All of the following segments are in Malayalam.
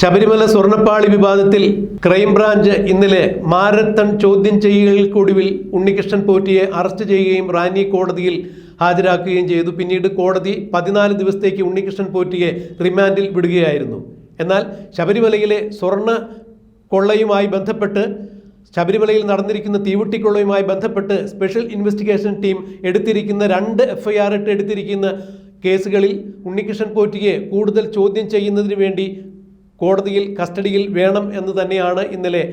ശബരിമല സ്വർണപ്പാളി വിവാദത്തിൽ ക്രൈംബ്രാഞ്ച് ഇന്നലെ മാരത്തൺ ചോദ്യം ചെയ്യൽക്കൊടുവിൽ ഉണ്ണികൃഷ്ണൻ പോറ്റിയെ അറസ്റ്റ് ചെയ്യുകയും റാന്നി കോടതിയിൽ ഹാജരാക്കുകയും ചെയ്തു. പിന്നീട് കോടതി പതിനാല് ദിവസത്തേക്ക് ഉണ്ണികൃഷ്ണൻ പോറ്റിയെ റിമാൻഡിൽ വിടുകയായിരുന്നു. എന്നാൽ ശബരിമലയിലെ സ്വർണ കൊള്ളയുമായി ബന്ധപ്പെട്ട് ശബരിമലയിൽ നടന്നിരിക്കുന്ന തീവട്ടിക്കൊള്ളയുമായി ബന്ധപ്പെട്ട് സ്പെഷ്യൽ ഇൻവെസ്റ്റിഗേഷൻ ടീം എടുത്തിരിക്കുന്ന രണ്ട് എഫ്ഐആർ ഇട്ട് എടുത്തിരിക്കുന്ന കേസുകളിൽ ഉണ്ണികൃഷ്ണൻ പോറ്റിയെ കൂടുതൽ ചോദ്യം ചെയ്യുന്നതിന് വേണ്ടി കോടതിയിൽ കസ്റ്റഡിയിൽ വേണം എന്ന് തന്നെയാണ് ഇന്നലെ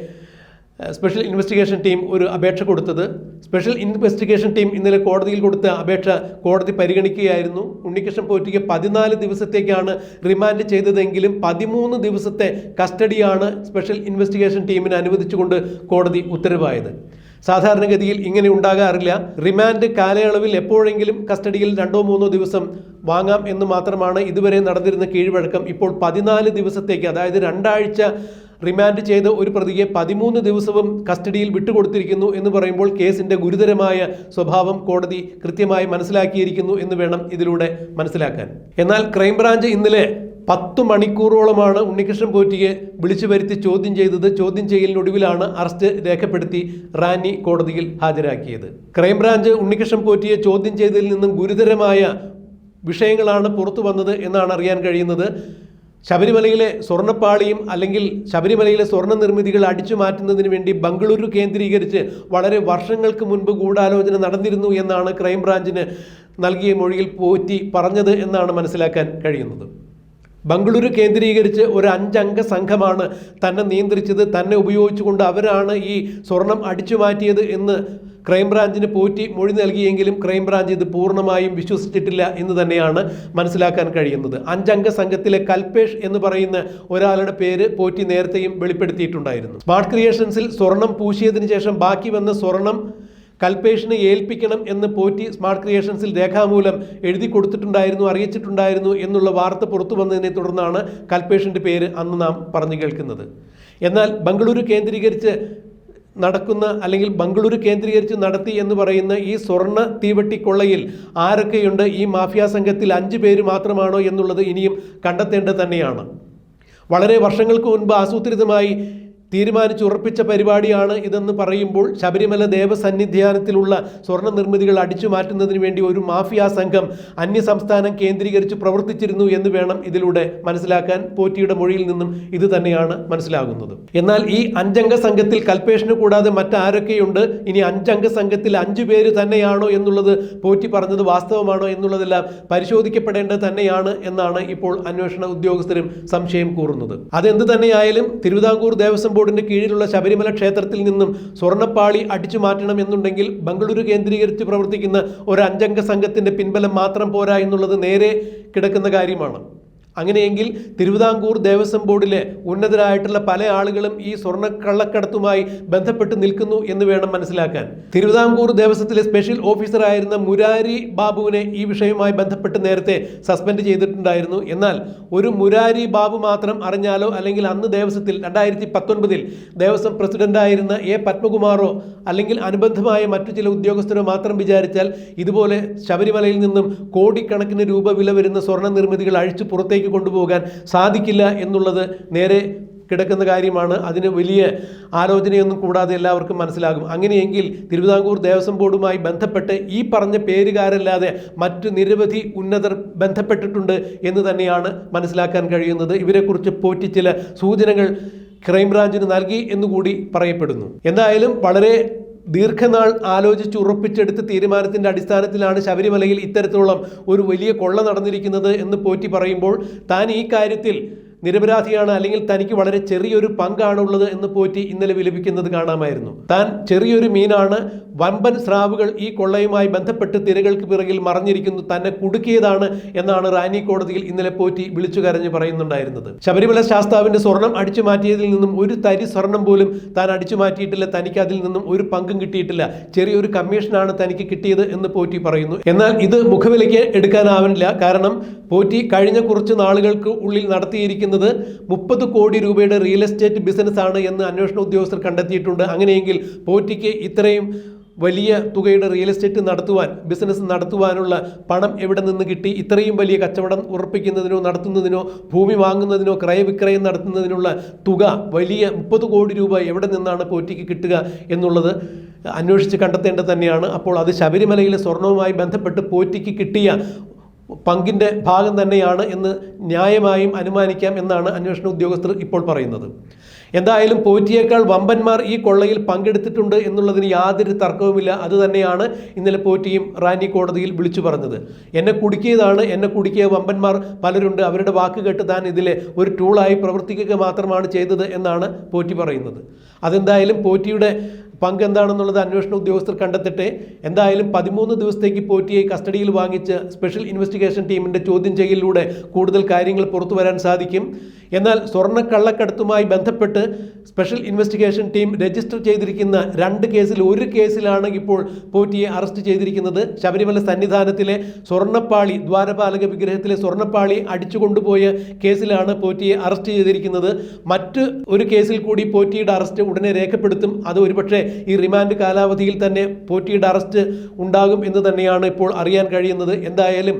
സ്പെഷ്യൽ ഇൻവെസ്റ്റിഗേഷൻ ടീം ഒരു അപേക്ഷ കൊടുത്തത്. സ്പെഷ്യൽ ഇൻവെസ്റ്റിഗേഷൻ ടീം ഇന്നലെ കോടതിയിൽ കൊടുത്ത അപേക്ഷ കോടതി പരിഗണിക്കുകയായിരുന്നു. ഉണ്ണികൃഷ്ണൻ പോറ്റിക്ക് പതിനാല് ദിവസത്തേക്കാണ് റിമാൻഡ് ചെയ്തതെങ്കിലും പതിമൂന്ന് ദിവസത്തെ കസ്റ്റഡിയാണ് സ്പെഷ്യൽ ഇൻവെസ്റ്റിഗേഷൻ ടീമിന് അനുവദിച്ചുകൊണ്ട് കോടതി ഉത്തരവായത്. സാധാരണഗതിയിൽ ഇങ്ങനെ ഉണ്ടാകാറില്ല. റിമാൻഡ് കാലയളവിൽ എപ്പോഴെങ്കിലും കസ്റ്റഡിയിൽ രണ്ടോ മൂന്നോ ദിവസം വാങ്ങാം എന്ന് മാത്രമാണ് ഇതുവരെ നടന്നിരുന്ന കീഴ്വഴക്കം. ഇപ്പോൾ പതിനാല് ദിവസത്തേക്ക് അതായത് രണ്ടാഴ്ച റിമാൻഡ് ചെയ്ത ഒരു പ്രതിയെ പതിമൂന്ന് ദിവസവും കസ്റ്റഡിയിൽ വിട്ടുകൊടുത്തിരിക്കുന്നു എന്ന് പറയുമ്പോൾ കേസിന്റെ ഗുരുതരമായ സ്വഭാവം കോടതി കൃത്യമായി മനസ്സിലാക്കിയിരിക്കുന്നു എന്ന് വേണം ഇതിലൂടെ മനസ്സിലാക്കാൻ. എന്നാൽ ക്രൈംബ്രാഞ്ച് ഇന്നലെ പത്ത് മണിക്കൂറോളമാണ് ഉണ്ണികൃഷ്ണൻ പോറ്റിയെ വിളിച്ചു വരുത്തി ചോദ്യം ചെയ്തത്. ചോദ്യം ചെയ്യലിനൊടുവിലാണ് അറസ്റ്റ് രേഖപ്പെടുത്തി റാന്നി കോടതിയിൽ ഹാജരാക്കിയത്. ക്രൈംബ്രാഞ്ച് ഉണ്ണികൃഷ്ണൻ പോറ്റിയെ ചോദ്യം ചെയ്തതിൽ നിന്നും ഗുരുതരമായ വിഷയങ്ങളാണ് പുറത്തു വന്നത് എന്നാണ് അറിയാൻ കഴിയുന്നത്. ശബരിമലയിലെ സ്വർണപ്പാളിയും അല്ലെങ്കിൽ ശബരിമലയിലെ സ്വർണ നിർമ്മിതികൾ അടിച്ചു മാറ്റുന്നതിന് വേണ്ടി ബംഗളൂരു കേന്ദ്രീകരിച്ച് വളരെ വർഷങ്ങൾക്ക് മുൻപ് ഗൂഢാലോചന നടന്നിരുന്നു എന്നാണ് ക്രൈംബ്രാഞ്ചിന് നൽകിയ മൊഴിയിൽ പോറ്റി പറഞ്ഞത് എന്നാണ് മനസ്സിലാക്കാൻ കഴിയുന്നത്. ബംഗളൂരു കേന്ദ്രീകരിച്ച് ഒരു അഞ്ചംഗ സംഘമാണ് തന്നെ നിയന്ത്രിച്ചത് തന്നെ ഉപയോഗിച്ചുകൊണ്ട് അവരാണ് ഈ സ്വർണം അടിച്ചു മാറ്റിയത് എന്ന് ക്രൈംബ്രാഞ്ചിന് പോറ്റി മൊഴി നൽകിയെങ്കിലും ക്രൈംബ്രാഞ്ച് ഇത് പൂർണമായും വിശ്വസിച്ചിട്ടില്ല എന്ന് തന്നെയാണ് മനസ്സിലാക്കാൻ കഴിയുന്നത്. അഞ്ചംഗ സംഘത്തിലെ കൽപേഷ് എന്ന് പറയുന്ന ഒരാളുടെ പേര് പോറ്റി നേരത്തെയും വെളിപ്പെടുത്തിയിട്ടുണ്ടായിരുന്നു. സ്മാർട്ട് ക്രിയേഷൻസിൽ സ്വർണം പൂശിയതിനു ശേഷം ബാക്കി വന്ന സ്വർണം കൽപേഷിനെ ഏൽപ്പിക്കണം എന്ന് പോറ്റി സ്മാർട്ട് ക്രിയേഷൻസിൽ രേഖാമൂലം എഴുതി കൊടുത്തിട്ടുണ്ടായിരുന്നു അറിയിച്ചിട്ടുണ്ടായിരുന്നു എന്നുള്ള വാർത്ത പുറത്തു വന്നതിനെ തുടർന്നാണ് കൽപേഷിന്റെ പേര് അന്ന് നാം പറഞ്ഞു കേൾക്കുന്നത്. എന്നാൽ ബംഗളൂരു കേന്ദ്രീകരിച്ച് നടക്കുന്ന അല്ലെങ്കിൽ ബംഗളൂരു കേന്ദ്രീകരിച്ച് നടത്തി എന്ന് പറയുന്ന ഈ സ്വർണ തീവട്ടിക്കൊള്ളയിൽ ആരൊക്കെയുണ്ട്? ഈ മാഫിയ സംഘത്തിൽ അഞ്ച് പേര് മാത്രമാണോ എന്നുള്ളത് ഇനിയും കണ്ടെത്തേണ്ടത് തന്നെയാണ്. വളരെ വർഷങ്ങൾക്ക് മുൻപ് ആസൂത്രിതമായി തീരുമാനിച്ചുറപ്പിച്ച പരിപാടിയാണ് ഇതെന്ന് പറയുമ്പോൾ ശബരിമല ദേവസന്നിധ്യാനത്തിലുള്ള സ്വർണ നിർമ്മിതികൾ അടിച്ചു മാറ്റുന്നതിന് വേണ്ടി ഒരു മാഫിയ സംഘം അന്യ സംസ്ഥാനം കേന്ദ്രീകരിച്ച് പ്രവർത്തിച്ചിരുന്നു എന്ന് വേണം ഇതിലൂടെ മനസ്സിലാക്കാൻ പോറ്റിയുടെ മൊഴിയിൽ നിന്നും ഇത് തന്നെയാണ് മനസ്സിലാകുന്നത്. എന്നാൽ ഈ അഞ്ചംഗ സംഘത്തിൽ കൽപ്പേഷന് കൂടാതെ മറ്റാരൊക്കെയുണ്ട്? ഇനി അഞ്ചംഗ സംഘത്തിൽ അഞ്ചു പേര് തന്നെയാണോ എന്നുള്ളത് പോറ്റി പറഞ്ഞത് വാസ്തവമാണോ എന്നുള്ളതെല്ലാം പരിശോധിക്കപ്പെടേണ്ടത് തന്നെയാണ് എന്നാണ് ഇപ്പോൾ അന്വേഷണ ഉദ്യോഗസ്ഥരും സംശയം കൂറുന്നത്. അതെന്ത് തന്നെയായാലും തിരുവിതാംകൂർ ദേവസ്വം ബോർഡിന്റെ കീഴിലുള്ള ശബരിമല ക്ഷേത്രത്തിൽ നിന്നും സ്വർണപ്പാളി അടിച്ചു മാറ്റണം എന്നുണ്ടെങ്കിൽ ബംഗളൂരു കേന്ദ്രീകരിച്ച് പ്രവർത്തിക്കുന്ന ഒരു അഞ്ചംഗ സംഘത്തിന്റെ പിൻബലം മാത്രം പോരാ എന്നുള്ളത് നേരെ കിടക്കുന്ന കാര്യമാണ്. അങ്ങനെയെങ്കിൽ തിരുവിതാംകൂർ ദേവസ്വം ബോർഡിലെ ഉന്നതരായിട്ടുള്ള പല ആളുകളും ഈ സ്വർണ കള്ളക്കടത്തുമായി ബന്ധപ്പെട്ട് നിൽക്കുന്നു എന്ന് വേണം മനസ്സിലാക്കാൻ. തിരുവിതാംകൂർ ദേവസ്വത്തിലെ സ്പെഷ്യൽ ഓഫീസറായിരുന്ന മുരാരി ബാബുവിനെ ഈ വിഷയവുമായി ബന്ധപ്പെട്ട് നേരത്തെ സസ്പെൻഡ് ചെയ്തിട്ടുണ്ടായിരുന്നു. എന്നാൽ ഒരു മുരാരി ബാബു മാത്രം അറിഞ്ഞാലോ അല്ലെങ്കിൽ അന്ന് ദേവസ്വത്തിൽ രണ്ടായിരത്തി പത്തൊൻപതിൽ ദേവസ്വം പ്രസിഡന്റായിരുന്ന എ പത്മകുമാറോ അല്ലെങ്കിൽ അനുബന്ധമായ മറ്റു ചില ഉദ്യോഗസ്ഥരോ മാത്രം വിചാരിച്ചാൽ ഇതുപോലെ ശബരിമലയിൽ നിന്നും കോടിക്കണക്കിന് രൂപ വില വരുന്ന സ്വർണ നിർമ്മിതികൾ അഴിച്ചു പുറത്തേക്ക് കൊണ്ടുപോകാൻ സാധിക്കില്ല എന്നുള്ളത് നേരെ കിടക്കുന്ന കാര്യമാണ്. അതിന് വലിയ ആലോചനയൊന്നും കൂടാതെ എല്ലാവർക്കും മനസ്സിലാകും. അങ്ങനെയെങ്കിൽ തിരുവിതാംകൂർ ദേവസ്വം ബോർഡുമായി ബന്ധപ്പെട്ട് ഈ പറഞ്ഞ പേരുകാരല്ലാതെ മറ്റു നിരവധി ഉന്നതർ ബന്ധപ്പെട്ടിട്ടുണ്ട് എന്ന് തന്നെയാണ് മനസ്സിലാക്കാൻ കഴിയുന്നത്. ഇവരെക്കുറിച്ച് പോറ്റി ചില സൂചനകൾ ക്രൈംബ്രാഞ്ചിന് നൽകി എന്നുകൂടി പറയപ്പെടുന്നു. എന്തായാലും വളരെ ദീർഘനാൾ ആലോചിച്ച് ഉറപ്പിച്ചെടുത്ത തീരുമാനത്തിന്റെ അടിസ്ഥാനത്തിലാണ് ശബരിമലയിൽ ഇത്തരത്തിലുള്ള ഒരു വലിയ കൊള്ള നടന്നിരിക്കുന്നത് എന്ന് പോറ്റി പറയുമ്പോൾ താൻ ഈ കാര്യത്തിൽ നിരപരാധിയാണ് അല്ലെങ്കിൽ തനിക്ക് വളരെ ചെറിയൊരു പങ്കാണുള്ളത് എന്ന് പോറ്റി ഇന്നലെ വിലപിക്കുന്നത് കാണാമായിരുന്നു. താൻ ചെറിയൊരു മീനാണ്. വമ്പൻ സ്രാവുകൾ ഈ കൊള്ളയുമായി ബന്ധപ്പെട്ട് തിരകൾക്ക് പിറകിൽ മറഞ്ഞിരിക്കുന്നു. തന്നെ കുടുക്കിയതാണ് എന്നാണ് റാനി കോടതിയിൽ ഇന്നലെ പോറ്റി വിളിച്ചു കരഞ്ഞ് പറയുന്നുണ്ടായിരുന്നത്. ശബരിമല ശാസ്താവിന്റെ സ്വർണം അടിച്ചു മാറ്റിയതിൽ നിന്നും ഒരു തരി സ്വർണം പോലും താൻ അടിച്ചു മാറ്റിയിട്ടില്ല. തനിക്ക് അതിൽ നിന്നും ഒരു പങ്കും കിട്ടിയിട്ടില്ല. ചെറിയൊരു കമ്മീഷനാണ് തനിക്ക് കിട്ടിയത് എന്ന് പോറ്റി പറയുന്നു. എന്നാൽ ഇത് മുഖവിലയ്ക്ക് എടുക്കാനാവില്ല. കാരണം പോറ്റി കഴിഞ്ഞ കുറച്ച് നാളുകൾക്ക് ഉള്ളിൽ നടത്തിയിരിക്കുന്നത് മുപ്പത് കോടി രൂപയുടെ റിയൽ എസ്റ്റേറ്റ് ബിസിനസ് ആണ് എന്ന് അന്വേഷണ ഉദ്യോഗസ്ഥർ കണ്ടെത്തിയിട്ടുണ്ട്. അങ്ങനെയെങ്കിൽ പോറ്റിക്ക് ഇത്രയും വലിയ തുകയുടെ റിയൽ എസ്റ്റേറ്റ് നടത്തുവാൻ ബിസിനസ് നടത്തുവാനുള്ള പണം എവിടെ നിന്ന് കിട്ടി? ഇത്രയും വലിയ കച്ചവടം ഉറപ്പിക്കുന്നതിനോ നടത്തുന്നതിനോ ഭൂമി വാങ്ങുന്നതിനോ ക്രയവിക്രയം നടത്തുന്നതിനുള്ള തുക വലിയ മുപ്പത് കോടി രൂപ എവിടെ നിന്നാണ് പോറ്റിക്ക് കിട്ടുക എന്നുള്ളത് അന്വേഷിച്ച് കണ്ടെത്തേണ്ടത് തന്നെയാണ്. അപ്പോൾ അത് ശബരിമലയിലെ സ്വർണവുമായി ബന്ധപ്പെട്ട് പോറ്റിക്ക് കിട്ടിയ പങ്കിന്റെ ഭാഗം തന്നെയാണ് എന്ന് ന്യായമായും അനുമാനിക്കാം എന്നാണ് അന്വേഷണ ഉദ്യോഗസ്ഥർ ഇപ്പോൾ പറയുന്നത്. എന്തായാലും പോറ്റിയേക്കാൾ വമ്പന്മാർ ഈ കൊള്ളയിൽ പങ്കെടുത്തിട്ടുണ്ട് എന്നുള്ളതിന് യാതൊരു തർക്കവുമില്ല. അത് തന്നെയാണ് ഇന്നലെ പോറ്റിയും റാന്നി കോടതിയിൽ വിളിച്ചു പറഞ്ഞത്. എന്നെ കുടുക്കിയതാണ് എന്നെ കുടുക്കിയ വമ്പന്മാർ പലരുണ്ട്. അവരുടെ വാക്ക് കേട്ട് താൻ ഇതിലെ ഒരു ടൂളായി പ്രവർത്തിക്കുക മാത്രമാണ് ചെയ്തത് എന്നാണ് പോറ്റി പറയുന്നത്. അതെന്തായാലും പോറ്റിയുടെ പങ്ക് എന്താണെന്നുള്ളത് അന്വേഷണ ഉദ്യോഗസ്ഥർ കണ്ടെത്തട്ടെ എന്തായാലും പതിമൂന്ന് ദിവസത്തേക്ക് പോറ്റിയെ കസ്റ്റഡിയിൽ വാങ്ങിച്ച് സ്പെഷ്യൽ ഇൻവെസ്റ്റിഗേഷൻ ടീമിന്റെ ചോദ്യം ചെയ്യലിലൂടെ കൂടുതൽ കാര്യങ്ങൾ പുറത്തു വരാൻ സാധിക്കും. എന്നാൽ സ്വർണക്കള്ളക്കടത്തുമായി ബന്ധപ്പെട്ട് സ്പെഷ്യൽ ഇൻവെസ്റ്റിഗേഷൻ ടീം രജിസ്റ്റർ ചെയ്തിരിക്കുന്ന രണ്ട് കേസിൽ ഒരു കേസിലാണ് ഇപ്പോൾ പോറ്റിയെ അറസ്റ്റ് ചെയ്തിരിക്കുന്നത്. ശബരിമല സന്നിധാനത്തിലെ സ്വർണപ്പാളി ദ്വാരപാലക വിഗ്രഹത്തിലെ സ്വർണപ്പാളി അടിച്ചുകൊണ്ടുപോയ കേസിലാണ് പോറ്റിയെ അറസ്റ്റ് ചെയ്തിരിക്കുന്നത്. മറ്റ് ഒരു കേസിൽ കൂടി പോറ്റിയുടെ അറസ്റ്റ് ഉടനെ രേഖപ്പെടുത്തും. അത് ഒരുപക്ഷെ ഈ റിമാൻഡ് കാലാവധിയിൽ തന്നെ പോറ്റിയുടെ അറസ്റ്റ് ഉണ്ടാകും എന്ന് തന്നെയാണ് ഇപ്പോൾ അറിയാൻ കഴിയുന്നത്. എന്തായാലും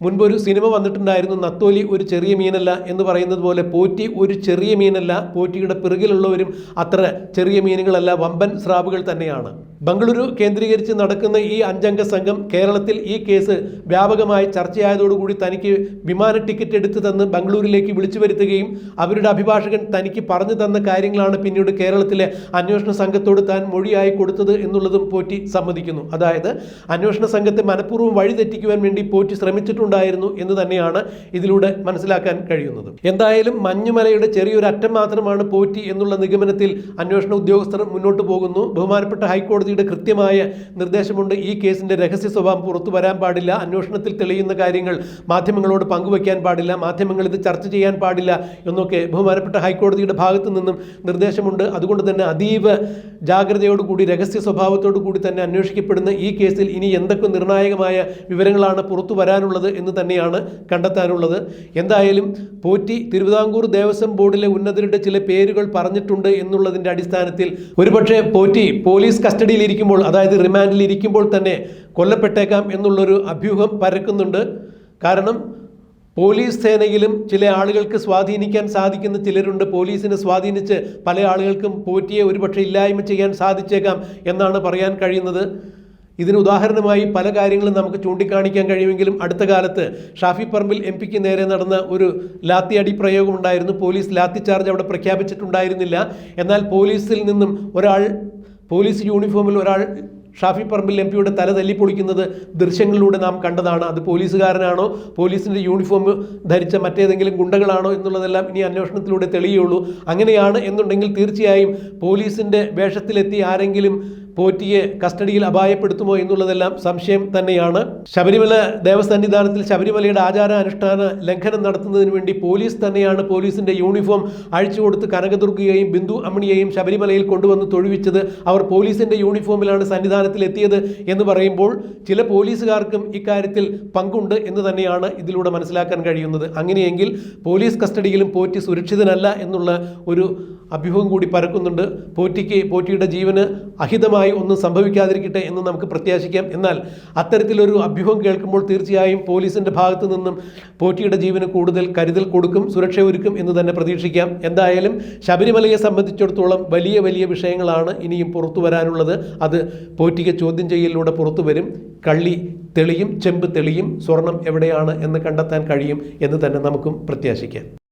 മുൻപൊരു സിനിമ വന്നിട്ടുണ്ടായിരുന്നു നത്തോലി ഒരു ചെറിയ മീനല്ല എന്ന് പറയുന്നത് പോലെ പോറ്റി ഒരു ചെറിയ മീനല്ല പോറ്റിയുടെ പിറകിലുള്ളവരും അത്ര ചെറിയ മീനുകളല്ല വമ്പൻ സ്രാവുകൾ തന്നെയാണ്. ബംഗളൂരു കേന്ദ്രീകരിച്ച് നടക്കുന്ന ഈ അഞ്ചംഗ സംഘം കേരളത്തിൽ ഈ കേസ് വ്യാപകമായി ചർച്ചയായതോടുകൂടി തനിക്ക് വിമാന ടിക്കറ്റ് എടുത്തു തന്ന് ബംഗളൂരിലേക്ക് വിളിച്ചു വരുത്തുകയും അവരുടെ അഭിഭാഷകൻ തനിക്ക് പറഞ്ഞു തന്ന കാര്യങ്ങളാണ് പിന്നീട് കേരളത്തിലെ അന്വേഷണ സംഘത്തോട് താൻ മൊഴിയായി കൊടുത്തത് എന്നുള്ളതും പോറ്റി സമ്മതിക്കുന്നു. അതായത് അന്വേഷണ സംഘത്തെ മനഃപൂർവം വഴിതെറ്റിക്കുവാൻ വേണ്ടി പോറ്റി ശ്രമിച്ചിട്ടുണ്ടായിരുന്നു എന്ന് തന്നെയാണ് ഇതിലൂടെ മനസ്സിലാക്കാൻ കഴിയുന്നത്. എന്തായാലും മഞ്ഞുമലയുടെ ചെറിയൊരു അറ്റം മാത്രമാണ് പോറ്റി എന്നുള്ള നിഗമനത്തിൽ അന്വേഷണ ഉദ്യോഗസ്ഥർ മുന്നോട്ട് പോകുന്നു. ബഹുമാനപ്പെട്ട ഹൈക്കോടതിയുടെ കൃത്യമായ നിർദ്ദേശമുണ്ട്. ഈ കേസിന്റെ രഹസ്യ സ്വഭാവം പുറത്തു വരാൻ പാടില്ല. അന്വേഷണത്തിൽ തെളിയുന്ന കാര്യങ്ങൾ മാധ്യമങ്ങളോട് പങ്കുവയ്ക്കാൻ പാടില്ല. മാധ്യമങ്ങൾ ഇത് ചർച്ച ചെയ്യാൻ പാടില്ല എന്നൊക്കെ ബഹുമാനപ്പെട്ട ഹൈക്കോടതിയുടെ ഭാഗത്തു നിന്നും നിർദ്ദേശമുണ്ട്. അതുകൊണ്ട് തന്നെ അതീവ ജാഗ്രതയോടുകൂടി രഹസ്യ സ്വഭാവത്തോടു കൂടി തന്നെ അന്വേഷിക്കപ്പെടുന്ന ഈ കേസിൽ ഇനി എന്തൊക്കെ നിർണായകമായ വിവരങ്ങളാണ് പുറത്തു വരാനുള്ളത് എന്ന് തന്നെയാണ് കണ്ടെത്താനുള്ളത്. എന്തായാലും പോറ്റി തിരുവിതാംകൂർ ദേവസ്വം ബോർഡിലെ ഉന്നതരുടെ ചില പേരുകൾ പറഞ്ഞിട്ടുണ്ട് എന്നുള്ളതിന്റെ അടിസ്ഥാനത്തിൽ ഒരുപക്ഷെ പോറ്റി പോലീസ് കസ്റ്റഡിയിൽ ഇരിക്കുമ്പോൾ അതായത് റിമാൻഡിൽ ഇരിക്കുമ്പോൾ തന്നെ കൊല്ലപ്പെട്ടേക്കാം എന്നുള്ളൊരു അഭ്യൂഹം പരക്കുന്നുണ്ട്. കാരണം പോലീസ് സേനയിലും ചില ആളുകൾക്ക് സ്വാധീനിക്കാൻ സാധിക്കുന്ന ചിലരുണ്ട്. പോലീസിനെ സ്വാധീനിച്ച് പല ആളുകൾക്കും പോറ്റിയെ ഒരുപക്ഷെ ഇല്ലായ്മ ചെയ്യാൻ സാധിച്ചേക്കാം എന്നാണ് പറയാൻ കഴിയുന്നത്. ഇതിന് ഉദാഹരണമായി പല കാര്യങ്ങളും നമുക്ക് ചൂണ്ടിക്കാണിക്കാൻ കഴിയുമെങ്കിലും അടുത്ത കാലത്ത് ഷാഫി പറമ്പിൽ എം പിക്ക് നേരെ നടന്ന ഒരു ലാത്തി അടി പ്രയോഗം ഉണ്ടായിരുന്നു. പോലീസ് ലാത്തി ചാർജ് അവിടെ പ്രഖ്യാപിച്ചിട്ടുണ്ടായിരുന്നില്ല. എന്നാൽ പോലീസിൽ നിന്നും ഒരാൾ പോലീസ് യൂണിഫോമിൽ ഒരാൾ ഷാഫി പറമ്പിൽ എം പിയുടെ തല തല്ലിപ്പൊളിക്കുന്നത് ദൃശ്യങ്ങളിലൂടെ നാം കണ്ടതാണ്. അത് പോലീസുകാരനാണോ പോലീസിന്റെ യൂണിഫോം ധരിച്ച മറ്റേതെങ്കിലും ഗുണ്ടകളാണോ എന്നുള്ളതെല്ലാം ഇനി അന്വേഷണത്തിലൂടെ തെളിയുള്ളൂ അങ്ങനെയാണ് എന്നുണ്ടെങ്കിൽ തീർച്ചയായും പോലീസിന്റെ വേഷത്തിലെത്തി ആരെങ്കിലും പോറ്റിയെ കസ്റ്റഡിയിൽ അപായപ്പെടുത്തുമോ എന്നുള്ളതെല്ലാം സംശയം തന്നെയാണ്. ശബരിമല ദേവസന്നിധാനത്തിൽ ശബരിമലയുടെ ആചാര അനുഷ്ഠാന ലംഘനം നടത്തുന്നതിന് വേണ്ടി പോലീസ് തന്നെയാണ് പോലീസിന്റെ യൂണിഫോം അഴിച്ചു കൊടുത്ത് കനകദുർഗയെയും ബിന്ദു അമ്മിണിയെയും ശബരിമലയിൽ കൊണ്ടുവന്ന് തൊഴുവിച്ചത് അവർ പോലീസിന്റെ യൂണിഫോമിലാണ് സന്നിധാനത്തിൽ എത്തിയത് എന്ന് പറയുമ്പോൾ ചില പോലീസുകാർക്കും ഇക്കാര്യത്തിൽ പങ്കുണ്ട് എന്ന് തന്നെയാണ് ഇതിലൂടെ മനസ്സിലാക്കാൻ കഴിയുന്നത്. അങ്ങനെയെങ്കിൽ പോലീസ് കസ്റ്റഡിയിലും പോറ്റി സുരക്ഷിതനല്ല എന്നുള്ള ഒരു അഭ്യൂഹം കൂടി പരക്കുന്നുണ്ട്. പോറ്റിക്ക് പോറ്റിയുടെ ജീവന് അഹിതമായി ഒന്നും സംഭവിക്കാതിരിക്കട്ടെ എന്ന് നമുക്ക് പ്രത്യാശിക്കാം. എന്നാൽ അത്തരത്തിലൊരു അഭ്യൂഹം കേൾക്കുമ്പോൾ തീർച്ചയായും പോലീസിന്റെ ഭാഗത്തു നിന്നും പോറ്റിയുടെ ജീവന് കൂടുതൽ കരുതൽ കൊടുക്കും സുരക്ഷ ഒരുക്കും എന്ന് തന്നെ പ്രതീക്ഷിക്കാം. എന്തായാലും ശബരിമലയെ സംബന്ധിച്ചിടത്തോളം വലിയ വലിയ വിഷയങ്ങളാണ് ഇനിയും പുറത്തു വരാനുള്ളത്. അത് പോറ്റിക്ക് ചോദ്യം ചെയ്യലിലൂടെ പുറത്തു വരും. കള്ളി തെളിയും ചെമ്പ് തെളിയും സ്വർണം എവിടെയാണ് എന്ന് കണ്ടെത്താൻ കഴിയും എന്ന് തന്നെ നമുക്കും പ്രത്യാശിക്കാം.